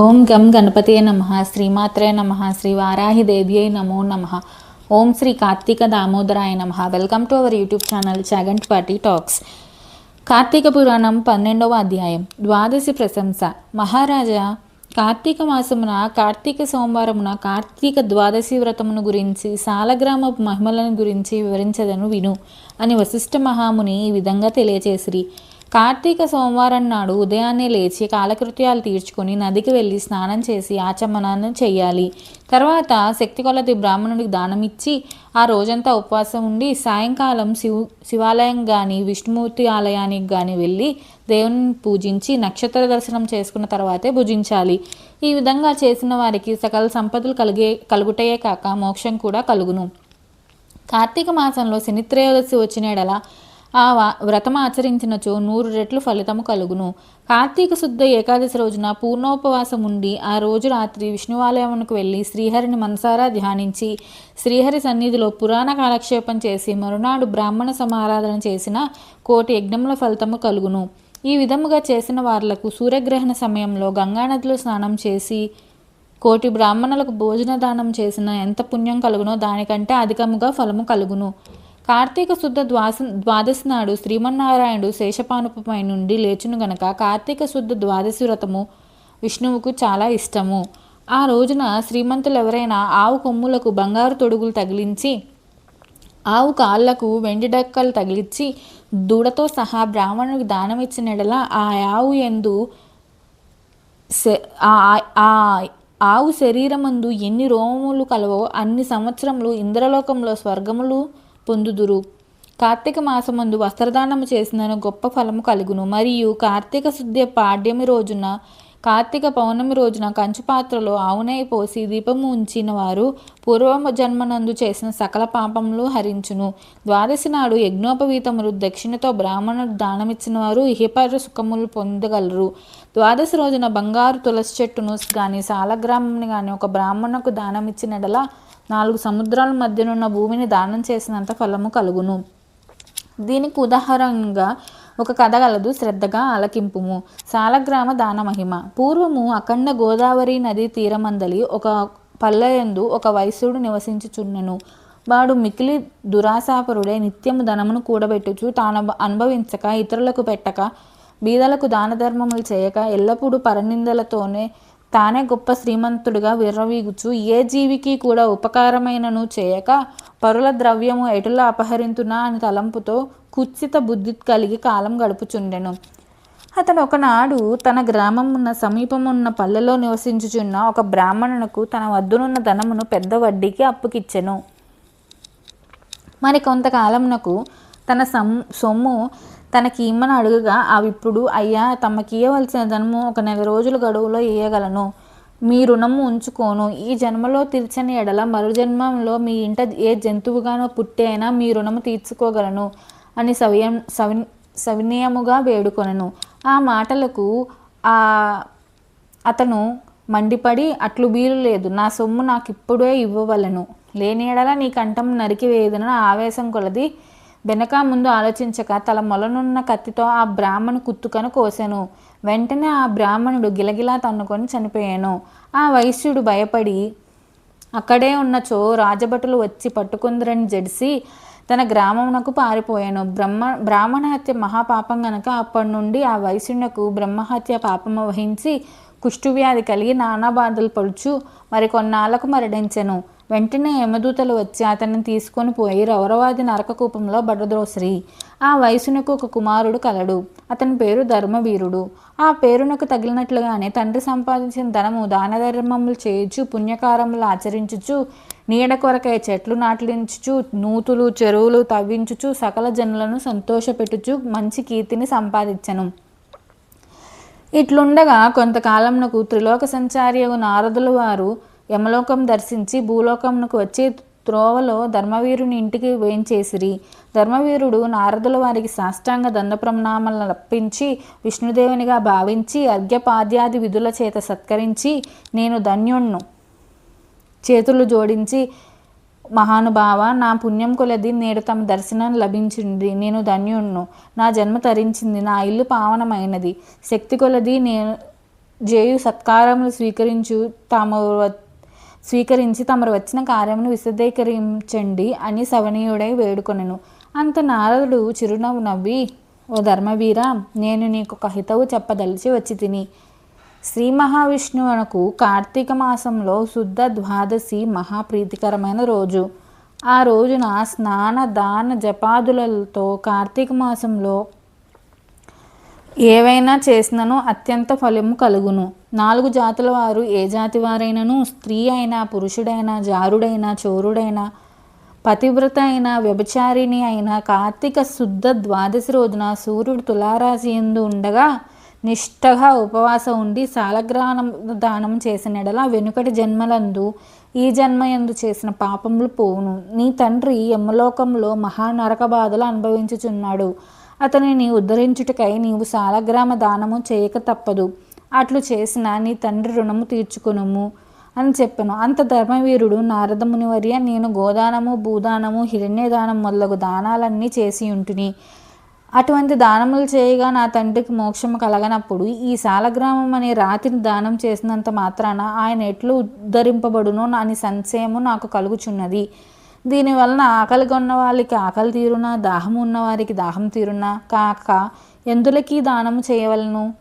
ఓం గం గణపతే నమ శ్రీమాత్రే నమ శ్రీ వారాహిదేవ్యై నమో నమ. ఓం శ్రీ కార్తీక దామోదరాయ నమ. Welcome to our YouTube channel Chaganti party talks. Kartika Puranam పన్నెండవ అధ్యాయం. ద్వాదశి ప్రశంస. మహారాజా కార్తీక మాసమున కార్తీక సోమవారమున కార్తీక ద్వాదశి వ్రతమును గురించి సాలగ్రామ మహిమలను గురించి వివరించదను విను అని వశిష్ఠ మహాముని ఈ విధంగా తెలియచేసిరి. కార్తీక సోమవారం నాడు ఉదయాన్నే లేచి కాలకృత్యాలు తీర్చుకొని నదికి వెళ్ళి స్నానం చేసి ఆచమనాన్ని చేయాలి. తర్వాత శక్తి కొలది బ్రాహ్మణుడికి దానం ఇచ్చి ఆ రోజంతా ఉపవాసం ఉండి సాయంకాలం శివు శివాలయం కానీ విష్ణుమూర్తి ఆలయానికి కానీ వెళ్ళి దేవుని పూజించి నక్షత్ర దర్శనం చేసుకున్న తర్వాతే భుజించాలి. ఈ విధంగా చేసిన వారికి సకల సంపదలు కలిగే కలుగుటయే కాక మోక్షం కూడా కలుగును. కార్తీక మాసంలో శనిత్రయోదశి వచ్చిన ఎడల ఆ వ్రతం ఆచరించినచో నూరు రెట్లు ఫలితము కలుగును. కార్తీక శుద్ధ ఏకాదశి రోజున పూర్ణోపవాసం ఉండి ఆ రోజు రాత్రి విష్ణువాలయమునకు వెళ్ళి శ్రీహరిని మనసారా ధ్యానించి శ్రీహరి సన్నిధిలో పురాణ కాలక్షేపం చేసి మరునాడు బ్రాహ్మణ సమారాధన చేసిన కోటి యజ్ఞముల ఫలితము కలుగును. ఈ విధముగా చేసిన వార్లకు సూర్యగ్రహణ సమయంలో గంగానదిలో స్నానం చేసి కోటి బ్రాహ్మణులకు భోజన దానం చేసిన ఎంత పుణ్యం కలుగునో దానికంటే అధికముగా ఫలము కలుగును. కార్తీక శుద్ధ ద్వాస ద్వాదశి నాడు శ్రీమన్నారాయణుడు శేషపానుపై నుండి లేచును గనక కార్తీక శుద్ధ ద్వాదశి వ్రతము విష్ణువుకు చాలా ఇష్టము. ఆ రోజున శ్రీమంతులు ఎవరైనా ఆవు కొమ్ములకు బంగారు తొడుగులు తగిలించి ఆవు కాళ్ళకు వెండి డక్కలు తగిలించి దూడతో సహా బ్రాహ్మణుడికి దానం ఇచ్చినడల ఆ ఆవు ఎందు ఆ ఆవు శరీరమందు ఎన్ని రోమములు కలవో అన్ని సంవత్సరములు ఇంద్రలోకంలో స్వర్గములు పొందుదురు. కార్తీక మాసమందు వస్త్రదానము చేసిన గొప్ప ఫలము కలుగును. మరియు కార్తీక శుద్ధ పాడ్యమి రోజున కార్తీక పౌర్ణమి రోజున కంచు పాత్రలో ఆవునై పోసి దీపము ఉంచిన వారు పూర్వ జన్మనందు చేసిన సకల పాపములు హరించును. ద్వాదశి నాడు యజ్ఞోపవీతములు దక్షిణతో బ్రాహ్మణుడు దానమిచ్చిన వారు ఇహపర సుఖములు పొందగలరు. ద్వాదశి రోజున బంగారు తులసి చెట్టును కానీ సాలగ్రామంని కానీ ఒక బ్రాహ్మణుకు దానమిచ్చినడలా నాలుగు సముద్రాల మధ్యనున్న భూమిని దానం చేసినంత ఫలము కలుగును. దీనికి ఉదాహరణగా ఒక కథ కలదు శ్రద్ధగా ఆలకింపుము. సాలగ్రామ దాన మహిమ. పూర్వము అఖండ గోదావరి నది తీరమందలి ఒక పల్లెయందు ఒక వైశ్యుడు నివసించుచున్నెను వాడు మికిలి దురాశాపరుడే నిత్యము ధనమును కూడబెట్టుచు తాను అనుభవించక ఇతరులకు పెట్టక బీదలకు దాన ధర్మములు చేయక ఎల్లప్పుడూ పరనిందలతోనే తానే గొప్ప శ్రీమంతుడిగా విర్రవీగుచు. ఏ జీవికి కూడా ఉపకారమైనను చేయక పరుల ద్రవ్యము ఎటులా అపహరింతునా అని తలంపుతో కుత్సిత బుద్ధి కలిగి కాలం గడుపుచుండెను. అతను ఒకనాడు తన గ్రామమున్న సమీపమున్న పల్లెలో నివసించుచున్న ఒక బ్రాహ్మణునకు తన వద్దునున్న ధనమును పెద్ద వడ్డీకి అప్పుకిచ్చెను. మరి కొంతకాలమునకు తన సమ్ సొమ్ము తనకి ఇమ్మని అడుగుగా అవిప్పుడు అయ్యా తమకి ఇవ్వవలసిన ధనము ఒక నెల రోజుల గడువులో ఇయ్యగలను. మీ రుణము ఉంచుకోను. ఈ జన్మలో తీర్చని ఎడల మరు జన్మంలో మీ ఇంట ఏ జంతువుగానో పుట్టి అయినా మీ రుణము తీర్చుకోగలను అని సవియం సవి సవినయముగా వేడుకొనను. ఆ మాటలకు ఆ అతను మండిపడి అట్లు వీలు లేదు. నా సొమ్ము నాకు ఇప్పుడే ఇవ్వవలను. లేని ఎడల నీ కంఠం నరికి వేదన ఆవేశం కొలది వెనక ముందు ఆలోచించక తల మొలనున్న కత్తితో ఆ బ్రాహ్మణు కుత్తుకను కోసెను. వెంటనే ఆ బ్రాహ్మణుడు గిలగిలా తన్నుకొని చనిపోయాను. ఆ వైశ్యుడు భయపడి అక్కడే ఉన్నచో రాజభటులు వచ్చి పట్టుకుందరని జడిసి తన గ్రామమునకు పారిపోయాను. బ్రహ్మ బ్రాహ్మణ హత్య మహాపాపం గనక అప్పటి నుండి ఆ వైశ్యునకు బ్రహ్మహత్య పాపము వహించి కుష్ఠువ్యాధి కలిగి నానా బాధలు పడుచు మరి కొన్నాళ్ళకు మరణించెను. వెంటనే యమదూతలు వచ్చి అతన్ని తీసుకొని పోయి రౌరవాది నరకకూపంలో బడద్రోసిరి. ఆ వయసునకు ఒక కుమారుడు కలడు. అతని పేరు ధర్మవీరుడు. ఆ పేరునకు తగిలినట్లుగానే తండ్రి సంపాదించిన ధనము దాన ధర్మములు చేయుచు పుణ్యకారములు ఆచరించుచు నీడ కొరకై చెట్లు నాటించుచు నూతులు చెరువులు తవ్వించుచు సకల జనులను సంతోషపెట్టుచు మంచి కీర్తిని సంపాదించను. ఇట్లుండగా కొంతకాలంనకు త్రిలోక సంచారి నారదుల వారు యమలోకం దర్శించి భూలోకమునకు వచ్చి త్రోవలో ధర్మవీరుని ఇంటికి వేయించేసిరి. ధర్మవీరుడు నారదుల వారికి సాష్టాంగ దండప్రమణామలను అర్పించి విష్ణుదేవునిగా భావించి అర్ఘ్యపాద్యాది విధుల చేత సత్కరించి నేను ధన్యుణ్ణు. చేతులు జోడించి మహానుభావ నా పుణ్యం కొలది నేడు తమ దర్శనం లభించింది నేను ధన్యుణ్ణు. నా జన్మ తరించింది నా ఇల్లు పావనమైనది. శక్తి కొలది నేను జేయు సత్కారములు స్వీకరించు తాము స్వీకరించి తమరు వచ్చిన కార్యమును విశదీకరించండి అని సవనీయుడై వేడుకొనెను. అంత నారదుడు చిరునవ్వు నవ్వి ఓ ధర్మవీర నేను నీకు ఒక హితవు చెప్పదలిచి వచ్చి తిని శ్రీ మహావిష్ణువునకు కార్తీక మాసంలో శుద్ధ ద్వాదశి మహాప్రీతికరమైన రోజు. ఆ రోజున స్నాన దాన జపాదులతో కార్తీక మాసంలో ఏవైనా చేసినను అత్యంత ఫలము కలుగును. నాలుగు జాతుల వారు ఏ జాతి వారైనను? స్త్రీ అయినా పురుషుడైనా జారుడైనా చోరుడైనా పతివ్రత అయినా వ్యభిచారిణి అయినా కార్తీక శుద్ధ ద్వాదశి రోజున సూర్యుడు తులారాశి ఎందు ఉండగా నిష్టగా ఉపవాసం ఉండి సాలగ్రానం దానం చేసిన ఎడల వెనుకటి జన్మలందు ఈ జన్మ ఎందు చేసిన పాపములు పోవును. నీ తండ్రి యమలోకంలో మహానరక బాధలు అనుభవించుచున్నాడు. అతనిని ఉద్ధరించుటకై నీవు సాలగ్రామ దానము చేయక తప్పదు. అట్లు చేసిన నీ తండ్రి రుణము తీర్చుకునుము అని చెప్పాను. అంత ధర్మవీరుడు నారదముని వర్య నేను గోదానము భూదానము హిరణ్యదానం మొదలగు దానాలన్నీ చేసి ఉంటుని. అటువంటి దానములు చేయగా నా తండ్రికి మోక్షము కలగనప్పుడు ఈ సాలగ్రామం అనే రాతిని దానం చేసినంత మాత్రాన ఆయన ఎట్లు ఉద్ధరింపబడునో అని సంశయము నాకు కలుగుచున్నది. దీనివలన ఆకలి కొన్న వాళ్ళకి ఆకలి తీరునా దాహం ఉన్న వారికి దాహం తీరునా? కాక ఎందులకి దానము చేయవలను?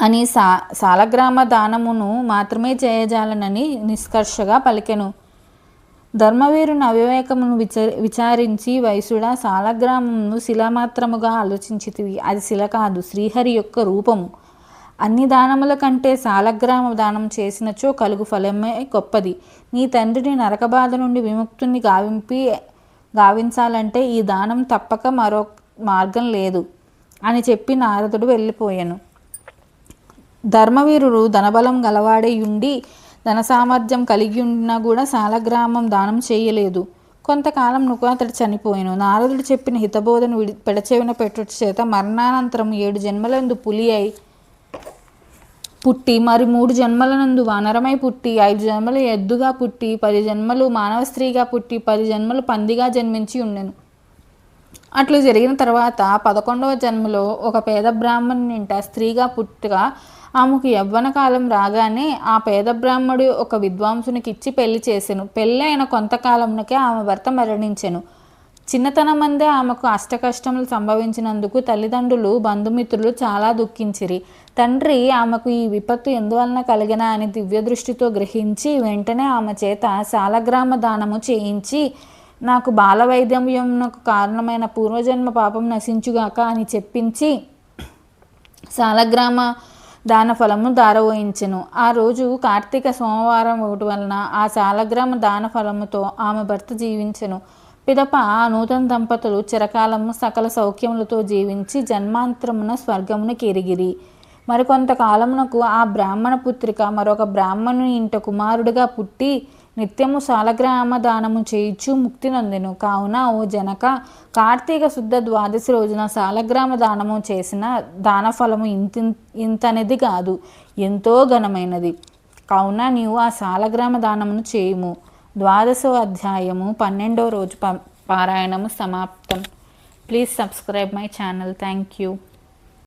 అని సా సాలగ్రామ దానమును మాత్రమే చేయజాలనని నిష్కర్షగా పలికెను. ధర్మవీరుని అవివేకమును విచ విచారించి వయసుడా సాలగ్రామమును శిలమాత్రముగా ఆలోచించితివి. అది శిల కాదు శ్రీహరి యొక్క రూపము. అన్ని దానముల కంటే సాలగ్రామ దానం చేసినచో కలుగు ఫలమే గొప్పది. నీ తండ్రిని నరకబాధ నుండి విముక్తుని గావింపి గావించాలంటే ఈ దానం తప్పక మరో మార్గం లేదు అని చెప్పి నారదుడు వెళ్ళిపోయాను. ధర్మవీరుడు ధనబలం గలవాడై ఉండి ధన సామర్థ్యం కలిగి ఉన్నా కూడా సాలగ్రామం దానం చేయలేదు. కొంతకాలం నుకు అతడు చనిపోయాను. నారదుడు చెప్పిన హితబోధను విడి పెడచెవిన పెట్టుట చేత మరణానంతరం ఏడు జన్మలందు పులి అయి పుట్టి మరి మూడు జన్మల నందు వానరమై పుట్టి ఐదు జన్మలు ఎద్దుగా పుట్టి పది జన్మలు మానవ స్త్రీగా పుట్టి పది జన్మలు పందిగా జన్మించి ఉండెను. అట్లు జరిగిన తర్వాత పదకొండవ జన్మలో ఒక పేద బ్రాహ్మణుని ఇంట స్త్రీగా పుట్టగా ఆమెకు యవ్వన కాలం రాగానే ఆ పేద బ్రాహ్మడు ఒక విద్వాంసునికి ఇచ్చి పెళ్ళి చేసెను. పెళ్ళైన కొంతకాలంకే ఆమె భర్త మరణించెను. చిన్నతనమందే ఆమెకు అష్టకష్టములు సంభవించినందుకు తల్లిదండ్రులు బంధుమిత్రులు చాలా దుఃఖించిరి. తండ్రి ఆమెకు ఈ విపత్తు ఎందువలన కలిగిన అని దివ్య దృష్టితో గ్రహించి వెంటనే ఆమె చేత శాలగ్రామ దానము చేయించి నాకు బాల కారణమైన పూర్వజన్మ పాపం నశించుగాక అని చెప్పించి శాలగ్రామ దాన ఫలము దారవోయించెను. ఆ రోజు కార్తీక సోమవారం ఒకటి వలన ఆ శాలగ్రామ దాన ఫలముతో ఆమె భర్త జీవించెను. పిదప ఆ నూతన దంపతులు చిరకాలము సకల సౌఖ్యములతో జీవించి జన్మాంతరమున స్వర్గమును కెరిగిరి. మరికొంతకాలమునకు ఆ బ్రాహ్మణ పుత్రిక మరొక బ్రాహ్మణుని ఇంట కుమారుడిగా పుట్టి నిత్యము శాలగ్రామ దానము చేయిచు ముక్తి నొందెను. కావున ఓ జనక కార్తీక శుద్ధ ద్వాదశి రోజున శాలగ్రామ దానము చేసిన దానఫలము ఇంత ఇంతనేది కాదు ఎంతో ఘనమైనది. కావున నీవు ఆ శాలగ్రామ దానమును చేయుము. ద్వాదశో అధ్యాయము పన్నెండో రోజు ప పారాయణము సమాప్తం. Please subscribe my channel thank you